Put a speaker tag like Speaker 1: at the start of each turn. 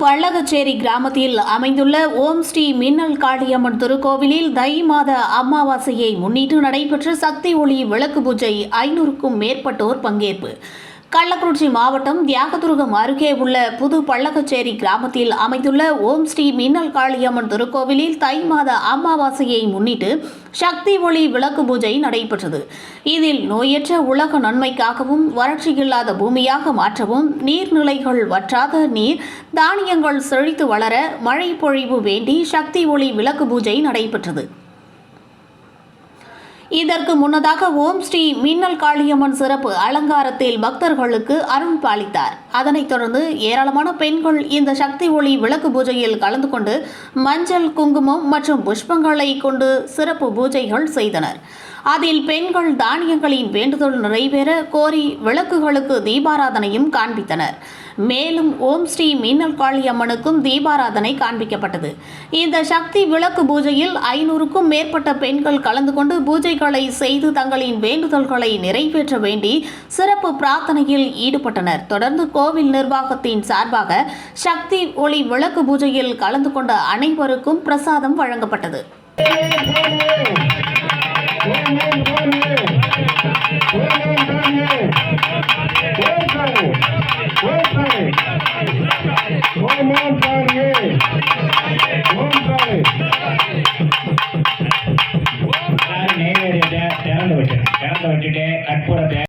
Speaker 1: பள்ளகச்சேரி கிராமத்தில் அமைந்துள்ள ஓம் ஸ்ரீ மின்னல் காளியம்மன் திருக்கோவிலில் தை மாத அமாவாசையை முன்னிட்டு நடைபெற்ற சக்தி ஒளி விளக்கு பூஜை ஐநூறுக்கும் மேற்பட்டோர் பங்கேற்பு. கள்ளக்குறிச்சி மாவட்டம் தியாகதுருகம் அருகே உள்ள புது பள்ளகச்சேரி கிராமத்தில் அமைந்துள்ள ஓம் ஸ்ரீ மின்னல் காளியம்மன் திருக்கோவிலில் தை மாத அமாவாசையை முன்னிட்டு சக்தி ஒளி விளக்கு பூஜை நடைபெற்றது. இதில் நோயற்ற உலக நன்மைக்காகவும் வறட்சி இல்லாத பூமியாக மாற்றவும் நீர்நிலைகள் வற்றாத நீர் தானியங்கள் செழித்து வளர மழை பொழிவு வேண்டி சக்தி ஒளி விளக்கு பூஜை நடைபெற்றது. இதற்கு முன்னதாக ஓம் ஸ்ரீ மின்னல் காளியம்மன் சிறப்பு அலங்காரத்தில் பக்தர்களுக்கு அருள் பாலித்தார். அதனைத் தொடர்ந்து ஏராளமான பெண்கள் இந்த சக்தி ஒளி விளக்கு பூஜையில் கலந்து கொண்டு மஞ்சள் குங்குமம் மற்றும் புஷ்பங்களை கொண்டு சிறப்பு பூஜைகள் செய்தனர். அதில் பெண்கள் தானியங்களின் வேண்டுதல் நிறைவேற கோரி விளக்குகளுக்கு தீபாராதனையும் காண்பித்தனர். மேலும் ஓம் ஸ்ரீ மீன்னல்காளி அம்மனுக்கும் தீபாராதனை காண்பிக்கப்பட்டது. இந்த சக்தி விளக்கு பூஜையில் ஐநூறுக்கும் மேற்பட்ட பெண்கள் கலந்து கொண்டு பூஜைகளை செய்து தங்களின் வேண்டுதல்களை நிறைவேற்ற வேண்டி சிறப்பு பிரார்த்தனையில் ஈடுபட்டனர். தொடர்ந்து கோவில் நிர்வாகத்தின் சார்பாக சக்தி ஒளி விளக்கு பூஜையில் கலந்து கொண்ட அனைவருக்கும் பிரசாதம் வழங்கப்பட்டது.
Speaker 2: வாழ்க